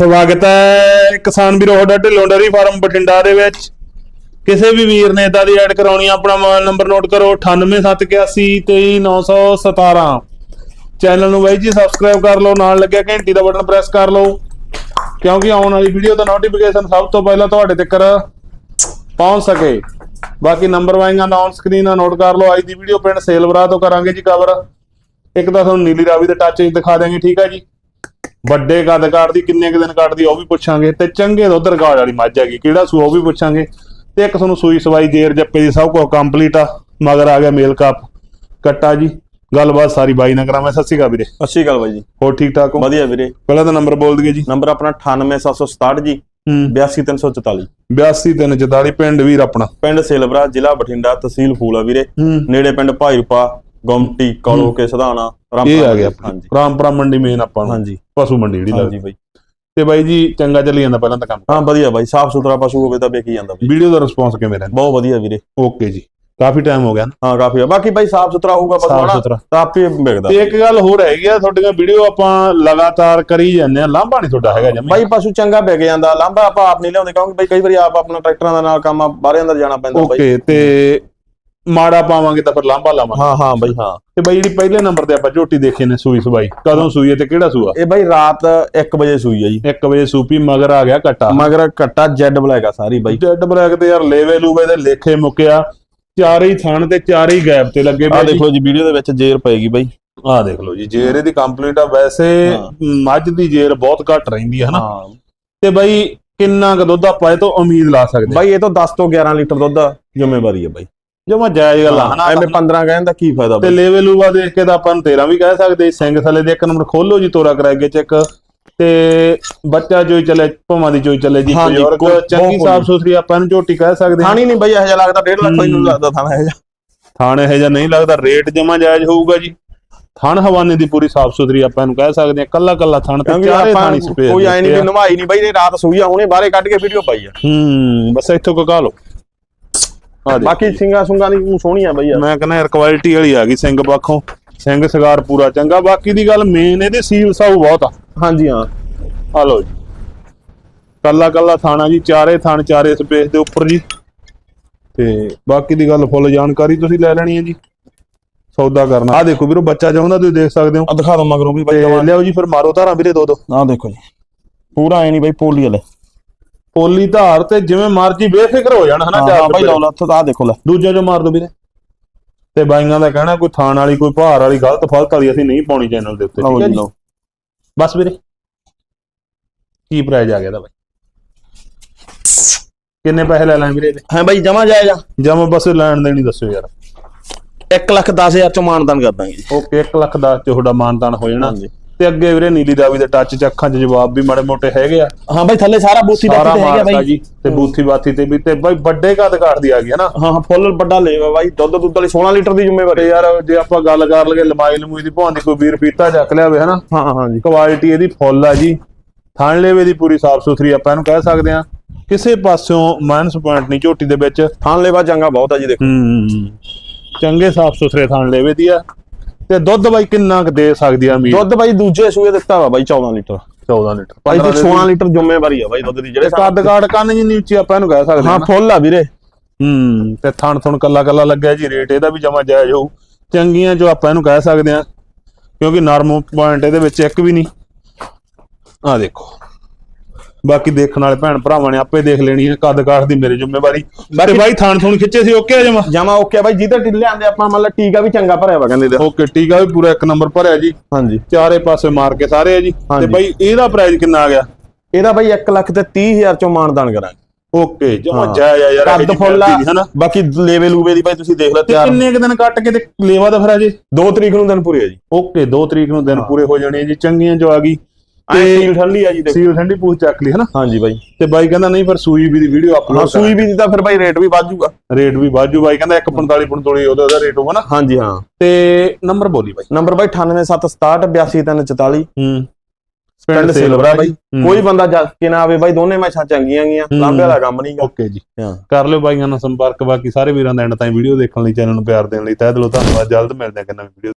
ਸਵਾਗਤ ਹੈ ਕਿਸਾਨ ਵੀਰੋ ਤੁਹਾਡਾ ਢਿੱਲੋਂ ਡੇਅਰੀ ਫਾਰਮ ਬਠਿੰਡਾ ਦੇ ਵਿੱਚ। ਕਿਸੇ ਵੀ ਵੀਰ ਨੇ ਇਦਾਂ ਦੀ ਐਡ ਕਰਾਉਣੀ ਆਪਣਾ ਮੋਬਾਈਲ ਨੰਬਰ ਨੋਟ ਕਰੋ 9871823917 ਚੈਨਲ ਨੂੰ ਬਾਈ ਜੀ ਸਬਸਕ੍ਰਾਈਬ ਕਰ ਲਓ, ਨਾਲ ਲੱਗਿਆ ਘੰਟੀ ਦਾ ਬਟਨ ਪ੍ਰੈਸ ਕਰ ਲਓ, ਕਿਉਂਕਿ ਆਉਣ ਵਾਲੀ ਵੀਡੀਓ ਦਾ ਨੋਟੀਫਿਕੇਸ਼ਨ ਸਭ ਤੋਂ ਪਹਿਲਾਂ ਤੁਹਾਡੇ ਤੱਕ ਪਹੁੰਚ ਸਕੇ। ਬਾਕੀ ਨੰਬਰ ਵਾਈਆਂ ਦਾ ਔਨ ਸਕਰੀਨ ਆ ਨੋਟ ਕਰ ਲਓ, ਅੱਜ ਦੀ ਵੀਡੀਓ ਪਿੰਡ ਸੇਲਵਰਾ ਤੋਂ ਕਰਾਂਗੇ ਜੀ ਕਵਰ ਇੱਕ ਤਾਂ ਤੁਹਾਨੂੰ ਨੀਲੀ ਰਾਵੀ ਦੇ ਟੱਚ ਦਿਖਾ ਦਿਆਂਗੇ, ਠੀਕ ਆ ਜੀ। ਵੱਡੇ ਕੱਦ ਕਾਟਦੀ ਕਿੰਨੇ ਕੁ ਦਿਨ ਕੱਟਦੀ ਉਹ ਵੀ ਪੁੱਛਾਂਗੇ। ਤੇ ਚੰਗੇ ਦੁੱਧ ਰਿਕਾਰਡ ਵਾਲੀ ਮੱਝ ਹੈਗੀ ਕਿਹੜਾ ਸੂ ਉਹ ਵੀ ਪੁੱਛਾਂਗੇ। ਤੇ ਇੱਕ ਤੁਹਾਨੂੰ ਸੂਈ ਸਵਾਈ ਜੇਰ ਜੱਪੇ ਦੀ ਸਭ ਕੁਝ ਕੰਪਲੀਟ ਆ ਮਗਰ ਆ ਗਿਆ ਮੇਲ ਕੱਪ। ਕੱਟਾ ਜੀ ਗੱਲਬਾਤ ਸਾਰੀ ਬਾਈ ਨਾਲ ਕਰਾਂਗੇ ਸਤਿ ਸ਼੍ਰੀ ਅਕਾਲ ਵੀਰੇ। ਸਤਿ ਸ਼੍ਰੀ ਅਕਾਲ ਬਾਈ ਜੀ। ਹੋਰ ਠੀਕ ਠਾਕ ਹੋ? ਵਧੀਆ ਵੀਰੇ। ਪਹਿਲਾਂ ਤਾਂ ਨੰਬਰ ਬੋਲ ਦਈਏ ਜੀ। ਨੰਬਰ ਆਪਣਾ 98767 ਜੀ। ਹੂੰ। 82344 8244 ਪਿੰਡ ਵੀਰ ਆਪਣਾ। ਪਿੰਡ ਸੇਲਵਰਾ ਜ਼ਿਲ੍ਹਾ ਬਠਿੰਡਾ ਤਹਿਸੀਲ ਫੂਲਾ ਵੀਰੇ। ਨੇੜੇ ਪਿੰਡ ਭਾਈਰਪਾ ਗੁਮਟੀ ਕਾਲੋ ਕੇ ਸਧਾਣਾ ਇਹ ਆ ਗਿਆ ਆਪਣਾ। ਹਾਂਜੀ। ਰਾਮਪੁਰਾ ਮੰਡੀ ਮੇਨ ਆਪਾਂ ਨੂੰ। ਹਾਂਜੀ। ਪਸ਼ੂ ਮੰਡੀ ਜਿਹੜੀ ਹਾਂਜੀ ਲੱਗਦੀ ਬਾਈ। ਤੇ ਬਾਈ ਜੀ ਚੰਗਾ ਚੱਲੀ ਜਾਂਦਾ ਪਹਿਲਾਂ ਤਾਂ ਕੰਮ। ਹਾਂ ਵਧੀਆ ਬਾਈ। ਸਾਫ਼ ਸੁਥਰਾ ਪਸ਼ੂ ਹੋਵੇ ਤਾਂ ਵੇਖੀ ਜਾਂਦਾ ਬਾਈ। ਵੀਡੀਓ ਦਾ ਰਿਸਪੌਂਸ ਕਿਵੇਂ ਰਹਿੰਦਾ? ਬਹੁਤ ਵਧੀਆ ਵੀਰੇ। ਓਕੇ ਜੀ। ਕਾਫੀ ਟਾਈਮ ਹੋ ਗਿਆ ਨਾ। ਹਾਂ ਕਾਫੀ। ਆ ਬਾਕੀ ਬਾਈ ਸਾਫ਼ ਸੁਥਰਾ ਹੋਊਗਾ ਹਨਾ, ਸੁਥਰਾ। ਤਾਂ ਆਪੇ ਵਿਕਦਾ ਤੇ ਇੱਕ ਗੱਲ ਹੋਰ ਹੈਗੀ ਆ ਤੁਹਾਡੀਆਂ ਵੀਡੀਓ ਆਪਾਂ ਲਗਾਤਾਰ ਕਰੀ ਜਾਂਦੇ ਆ। ਲਾਂਭਾ ਨਹੀਂ ਤੁਹਾਡਾ ਹੈਗਾ ਜਮੀ ਬਾਈ ਪਸ਼ੂ ਚੰਗਾ ਵਿਕ ਜਾਂਦਾ। ਲਾਂਭਾ ਆਪਾਂ ਆਪ ਨਹੀਂ ਲਿਆਉਂਦੇ ਕਿਉਂਕਿ ਬਾਈ ਕਈ ਵਾਰੀ ਆਪ ਆਪਣਾ ਟਰੈਕਟਰਾਂ ਦਾ ਨਾਲ ਕੰਮ ਬਾਹਰੇ ਅੰਦਰ ਜਾਣਾ ਪੈਂਦਾ ਬਾਈ। ਓਕੇ ਤੇ ਮਾੜਾ ਪਾਵਾਂਗੇ ਤਾਂ ਫਿਰ ਲਾਂਭਾ ਲਾਵਾਂਗੇ। ਹਾਂ ਹਾਂ ਬਾਈ ਹਾਂ। ਤੇ ਬਾਈ ਜਿਹੜੀ ਪਹਿਲੇ ਨੰਬਰ ਤੇ ਆਪਾਂ ਝੋਟੀ ਦੇਖੀ ਨੇ ਸੂਈ ਸਵਾਈ ਕਦੋਂ ਸੂਈ ਹੈ ਤੇ ਕਿਹੜਾ ਸੂਆ? ਇਹ ਬਾਈ ਰਾਤ 1 ਵਜੇ ਸੂਈ ਆ ਜੀ। 1 ਵਜੇ ਸੂਪੀ ਮਗਰ ਆ ਗਿਆ ਕੱਟਾ ਮਗਰ ਕੱਟਾ ਜੈਡ ਬਲੈਕ ਆ ਸਾਰੀ ਬਾਈ। ਜੈਡ ਬਲੈਕ ਤੇ ਯਾਰ ਲੇਵੇ ਲੂਵੇ ਦੇ ਲੇਖੇ ਮੁੱਕਿਆ। ਚਾਰੇ ਹੀ ਥਣ ਤੇ ਚਾਰੇ ਹੀ ਗੈਪ ਤੇ ਲੱਗੇ ਆ। ਦੇਖੋ ਜੀ ਵੀਡੀਓ ਦੇ ਵਿੱਚ ਜੇਰ ਪਏਗੀ ਬਾਈ। ਆਹ ਦੇਖ ਲਓ ਜੀ ਜੇਰ ਇਹਦੀ ਕੰਪਲੀਟ ਆ। ਵੈਸੇ ਹਾਂ। ਮੱਝ ਦੀ ਜੇਰ ਬਹੁਤ ਘੱਟ ਰਹਿੰਦੀ ਹੈ ਹਨਾ? ਹਾਂ। ਤੇ ਬਾਈ ਕਿੰਨਾ ਕੁ ਦੁੱਧ ਆਪਾਂ ਇਹ ਤੋਂ ਉਮੀਦ ਲਾ ਸਕਦੇ ਬਾਈ ਇਹ ਤੋਂ 10 ਤੋਂ 11 ਲੀਟਰ ਦੁੱਧ ਜ਼ਿੰਮੇਵਾਰੀ ਹੈ ਬਾਈ। ਜਮਾ ਜਾਇਜ਼ ਗੱਲ ਆ। ਐਵੇਂ 15 ਕਹਿਣ ਦਾ ਕੀ ਫਾਇਦਾ ਤੇ ਲੈਵਲ ਲੂਵਾ ਦੇਖ ਕੇ ਤਾਂ ਆਪਾਂ ਨੂੰ 13 ਵੀ ਕਹਿ ਸਕਦੇ। ਸਿੰਘ ਥੱਲੇ ਦੇ ਇੱਕ ਨੰਬਰ ਖੋਲੋ ਜੀ ਤੋਰਾ ਕਰਾਏਗੇ ਚੈੱਕ। ਤੇ ਬੱਚਾ ਜੋਈ ਚੱਲੇ ਭਵਾਂ ਦੀ ਜੋਈ ਚੱਲੇ ਜੀ ਬਜ਼ੁਰਗ ਚੰਗੀ ਸਾਫ਼ ਸੁਥਰੀ ਆਪਾਂ ਨੂੰ ਝੋਟੀ ਕਹਿ ਸਕਦੇ ਹਾਂ ਥਾਣੀ ਨਹੀਂ ਬਾਈ ਇਹੋ ਜਿਹਾ ਲੱਗਦਾ 1.5 ਲੱਖ ਹੂੰ। ਲੱਗਦਾ ਥਾਣਾ ਇਹ ਥਾਣ ਇਹ ਜਿਹਾ ਨਹੀਂ ਲੱਗਦਾ ਰੇਟ ਜਮਾ ਜਾਇਜ਼ ਹੋਊਗਾ ਜੀ। ਥਣ ਹਵਾਨੇ ਦੀ ਪੂਰੀ ਸਾਫ਼ ਸੁਥਰੀ ਆਪਾਂ ਨੂੰ ਕਹਿ ਸਕਦੇ ਹਾਂ ਕੱਲਾ ਕੱਲਾ ਥਣ ਤੇ ਚਾਰੇ ਥਾਣੀ ਸਪੇਸ ਕੋਈ ਐ ਨਹੀਂ ਵੀ ਨਵਾਈ ਨਹੀਂ ਬਾਈ ਰਾਤ ਸੂਈ ਆ ਹੁਣੇ ਬਾਹਰੇ ਕੱਢ ਕੇ ਵੀਡੀਓ ਪਾਈ ਆ। ਹੂੰ ਬਸ ਇੱਥੋਂ ਕੋ ਲਓ। ਆ ਦੇ ਬਾਕੀ ਸਿੰਗਾ ਸੁੰਗਾ ਦੀ ਊਂ ਸੋਹਣੀ ਆ ਬਾਈ ਯਾਰ। ਮੈਂ ਕਹਿੰਦਾ ਯਾਰ ਕੁਆਲਿਟੀ ਵਾਲੀ ਆ ਗਈ ਸਿੰਘ ਪੱਖੋਂ। ਸਿੰਘ ਸਗਾਰ ਪੂਰਾ ਚੰਗਾ। ਬਾਕੀ ਦੀ ਗੱਲ ਮੇਨ ਇਹਦੇ ਸੀਲ ਸਾਊ ਬਹੁਤ ਆ। ਹਾਂਜੀ ਹਾਂ। ਆ ਲਓ ਜੀ। ਕੱਲਾ ਕੱਲਾ ਥਾਣਾ ਜੀ ਚਾਰੇ ਥਾਣ ਚਾਰੇ ਸਪੇਸ ਦੇ ਉੱਪਰ ਜੀ। ਤੇ ਬਾਕੀ ਦੀ ਗੱਲ ਫੁੱਲ ਜਾਣਕਾਰੀ ਤੁਸੀਂ ਲੈ ਲੈਣੀ ਹੈ ਜੀ। ਸੌਦਾ ਕਰਨਾ। ਆ ਦੇਖੋ ਵੀਰੋ ਬੱਚਾ ਚਾਹੁੰਦਾ ਤੁਸੀਂ ਦੇਖ ਸਕਦੇ ਹੋ। ਆ ਦਿਖਾ ਦੋ ਮਗਰੋਂ ਵੀ ਜਵਾਨ ਲਿਆਓ ਜੀ ਫਿਰ ਮਾਰੋ ਧਾਰਾਂ ਵੀਰੇ ਦੋ ਦੋ ਆ ਦੇਖੋ ਜੀ। ਪੂਰਾ ਐ ਨਹੀਂ ਬਾਈ ਪੋਲੀ ਵਾਲੇ। ਪੋਲੀ ਧਾਰ ਤੇ ਜਿਵੇਂ ਮਰਜ਼ੀ ਬੇਫਿਕਰ ਹੋ ਜਾਣ ਹਨਾ ਹਾਂ ਚਾਰ ਬਾਈ ਰੁਪਏ। ਲਓ ਲੱਥ ਆ ਦੇਖੋ ਲੈ। ਦੂਜਾ ਜੋ ਮਾਰ ਦੋ ਵੀਰੇ। ਤੇ ਬਾਈਆਂ ਦਾ ਕਹਿਣਾ ਕੋਈ ਥਾਣ ਵਾਲੀ ਕੋਈ ਭਾਰ ਵਾਲੀ ਗਲਤ ਫਲਤ ਵਾਲੀ ਅਸੀਂ ਨਹੀਂ ਪਾਉਣੀ ਚੈਨਲ ਦੇ ਉੱਤੇ ਠੀਕ ਹੈ ਜੀ ਬਸ ਵੀਰੇ। ਕੀ ਪ੍ਰਾਈਜ਼ ਆ ਗਿਆ ਦਾ ਬਾਈ? ਕਿੰਨੇ ਪੈਸੇ ਲੈ ਲਾਂ ਵੀਰੇ ਇਹਦੇ? ਹਾਂ ਬਾਈ ਜਮਾ ਜਾਏਗਾ ਜਮ ਬਸ ਲੈਣ ਦੇਣੀ ਦੱਸਿਓ ਯਾਰ। 1 ਲੱਖ 10000 ਚ ਮਾਨਦਾਨ ਕਰ ਦਾਂਗੇ ਜੀ। ਓਕੇ 1 ਲੱਖ ਦਾ ਤੇ ਤੁਹਾਡਾ ਮਾਨਤਾਨ ਹੋ ਜਾਣਾ। ਤੇ ਅੱਗੇ ਵੀਰੇ ਨੀਲੀ ਰਾਵੀ ਦੇ ਟੱਚ ਚ ਅੱਖਾਂ 'ਚ ਜਵਾਬ ਵੀ ਮਾੜੇ ਮੋਟੇ ਹੈਗੇ ਆ। ਹਾਂ ਬਾਈ ਥੱਲੇ ਸਾਰਾ ਬੂਥੀ ਸਾਰਾ ਬੱਤੀ ਤੇ ਹੈਗਾ ਬਾਈ। ਜੀ ਤੇ ਬੂਥੀ ਬਾਥੀ ਤੇ ਵੀ ਤੇ ਬਾਈ ਵੱਡੇ ਕੱਦ ਕਾਟਦੀ ਆ ਗਈ ਹੈ ਨਾ। ਹਾਂ ਹਾਂ ਫੁੱਲ ਵੱਡਾ ਲੇਵਾ ਬਾਈ ਦੁੱਧ ਦੁੱਧ ਵਾਲੀ 16 ਲੀਟਰ ਦੀ ਜ਼ਿੰਮੇਵਾਰੀ। ਤੇ ਯਾਰ ਜੇ ਆਪਾਂ ਗੱਲ ਕਰ ਲਈਏ ਲਮਾਈ ਲਮੂਈ ਦੀ ਭਾਂ ਦੀ ਕੋਈ ਵੀਰ ਪੀਤਾ ਚੱਕ ਲਿਆਵੇ ਹਨਾ ਹਾਂ ਹਾਂ ਜੀ ਕੁਆਲਿਟੀ ਇਹਦੀ ਫੁੱਲ ਆ ਜੀ। ਥਣ ਲੇਵੇ ਦੀ ਪੂਰੀ ਸਾਫ਼ ਸੁਥਰੀ ਆਪਾਂ ਇਹਨੂੰ ਕਹਿ ਸਕਦੇ ਆ ਕਿਸੇ ਪਾਸਿਓਂ ਮਾਈਨਸ ਪੁਆਇੰਟ ਨਹੀਂ ਝੋਟੀ ਦੇ ਵਿੱਚ। ਥਾਣ ਲੇਵਾ ਚੰਗਾ ਬਹੁਤ ਆ ਜੀ ਦੇਖੋ। ਹੂੰ ਚੰਗੇ ਸਾਫ਼ ਸੁਥਰੇ ਥਣ ਲੇਵੇ ਦੀ ਆ। ਤੇ ਦੁੱਧ ਬਾਈ ਕਿੰਨਾ ਕੁ ਦੇ ਸਕਦੀ ਆ ਮੀਰ ਦੁੱਧ ਬਾਈ ਦੂਜੇ ਸੂਏ ਦਿੱਤਾ ਵਾ ਬਾਈ 14 ਲੀਟਰ। 14 ਲੀਟਰ। ਬਾਈ ਦੀ 15 16 ਲੀਟਰ। ਜ਼ਿੰਮੇਵਾਰੀ ਆ ਬਾਈ ਦੁੱਧ ਦੀ ਜਿਹੜੇ ਕੱਦ ਕਾੜ ਕੰਨ ਜਿੰਨੀ ਉੱਚੀ ਆਪਾਂ ਇਹਨੂੰ ਕਹਿ ਸਕਦੇ ਹਾਂ ਹਾਂ। ਫੁੱਲ ਆ ਵੀਰੇ। ਹੂੰ ਤੇ ਥਣ ਥਣ ਕੱਲਾ ਕੱਲਾ ਲੱਗਿਆ ਜੀ ਰੇਟ ਇਹਦਾ ਵੀ ਜਮਾ ਜਾਇਜ਼ ਹੋਊ। ਚੰਗੀਆਂ ਜੋ ਆਪਾਂ ਇਹਨੂੰ ਕਹਿ ਸਕਦੇ ਆ ਕਿਉਂਕਿ ਨਰਮ ਪੁਆਇੰਟ ਇਹਦੇ ਵਿੱਚ ਇੱਕ ਵੀ ਨਹੀਂ। ਆ ਦੇਖੋ। ਬਾਕੀ ਦੇਖਣ ਵਾਲੇ ਭੈਣ ਭਰਾਵਾਂ ਨੇ ਆਪੇ ਦੇਖ ਲੈਣੀ ਹੈ ਕੱਦ ਕਾਠ ਦੀ ਮੇਰੀ ਜ਼ਿੰਮੇਵਾਰੀ। ਤੇ ਬਾਈ ਥਣ ਥਣ ਖਿੱਚੇ ਸੀ ਓਕੇ ਆ ਜਮਾ? ਜਮਾ ਓਕੇ ਆ ਬਾਈ ਜਿਹਦੇ ਟਿੱਲੇ ਆਂਦੇ ਆਪਾਂ ਮਤਲਬ ਟੀਕਾ ਵੀ ਚੰਗਾ ਭਰਿਆ ਵਾ ਕਹਿੰਦੇ ਦਾ ਓਕੇ ਟੀਕਾ ਵੀ ਪੂਰਾ ਇੱਕ ਨੰਬਰ ਭਰਿਆ ਜੀ। ਹਾਂਜੀ। ਚਾਰੇ ਪਾਸੇ ਮਾਰ ਕੇ ਸਾਰੇ ਆ ਜੀ। ਤੇ। ਬਾਈ ਇਹਦਾ ਪ੍ਰਾਈਸ ਕਿੰਨਾ ਆ ਗਿਆ? ਇਹਦਾ ਬਾਈ 1 ਲੱਖ ਤੇ 30000 ਚੋਂ ਮਾਨਦਾਨ ਕਰਾਂਗੇ। ਓਕੇ ਜਮਾ ਹਾਂ। ਜਾਇਜ਼ ਆ ਯਾਰ ਕੱਦ ਫੁੱਲ ਹਨਾ ਬਾਕੀ ਲੇਵੇ ਲੂਵੇ ਦੀ ਬਾਈ ਤੁਸੀਂ ਦੇਖ ਲਓ ਤਿਆਰ। ਕਿੰਨੇ ਕੁ ਦਿਨ ਕੱਟ ਕੇ ਤੇ ਲੇਵਾ ਦਾ ਫਿਰ ਅਜੇ 2 ਤਰੀਕ ਨੂੰ ਦਿਨ ਪੂਰੇ ਆ ਜੀ। ਓਕੇ 2 ਤਰੀਕ ਨੂੰ ਦਿਨ ਪੂਰੇ ਹੋ ਜਾਣੇ ਜੀ। ਚੰਗੀਆਂ ਜੋ ਆ ਗਈ। ਐ ਸੀਲ ਠੰਡੀ ਆ ਜੀ ਦੇਖੋ। ਸੀਲ ਠੰਡੀ ਪੂਛ ਚੱਕ ਲਈ ਹਨਾ? ਹਾਂਜੀ ਬਾਈ। ਤੇ ਬਾਈ ਕਹਿੰਦਾ ਨਹੀਂ ਪਰ ਸੂਈ ਵੀ ਦੀ ਵੀਡੀਓ ਅਪਲੋਡ ਸੂਈ ਵੀ ਦੀ ਤਾਂ ਫਿਰ ਬਾਈ ਰੇਟ ਵੀ ਵੱਧ ਰੇਟ ਵੀ ਵਾਜੂ ਬਾਈ ਕਹਿੰਦਾ 145 45 ਉਹਦਾ ਉਹਦਾ ਰੇਟ ਹੋਗਾ ਨਾ। ਹਾਂਜੀ ਹਾਂ। ਤੇ ਨੰਬਰ ਬੋਲੀ ਬਾਈ। ਨੰਬਰ ਬਾਈ 9876682344 ਹੂੰ। ਪਿੰਡ ਸੇਲਵਰਾ ਬਾਈ। ਕੋਈ ਬੰਦਾ ਜਾ ਕੇ ਨਾ ਆਵੇ ਬਾਈ ਦੋਨੇ ਮੈਚਾਂ ਚੰਗੀਆਂ ਗੀਆਂ। ਹੂੰ। ਲਾਂਬੇ ਵਾਲਾ ਕੰਮ ਨਹੀਂਗਾ ਓਕੇ ਜੀ। ਕਰ ਲਿਓ ਬਾਈਆਂ ਨਾਲ ਸੰਪਰਕ ਬਾਕੀ ਸਾਰੇ ਵੀਰਾਂ ਦਾ ਐਂਡ ਤਾਈਂ ਵੀਡੀਓ ਦੇਖਣ ਲਈ ਚੈਨਲ ਨੂੰ ਪਿਆਰ ਦੇਣ ਲਈ। ਤਹਿ ਦਿਲੋਂ ਧੰਨਵਾਦ ਜਲਦ ਮਿਲਦੇ ਹਾਂ ਕਿ ਨਵੀਂ ਵੀਡੀਓ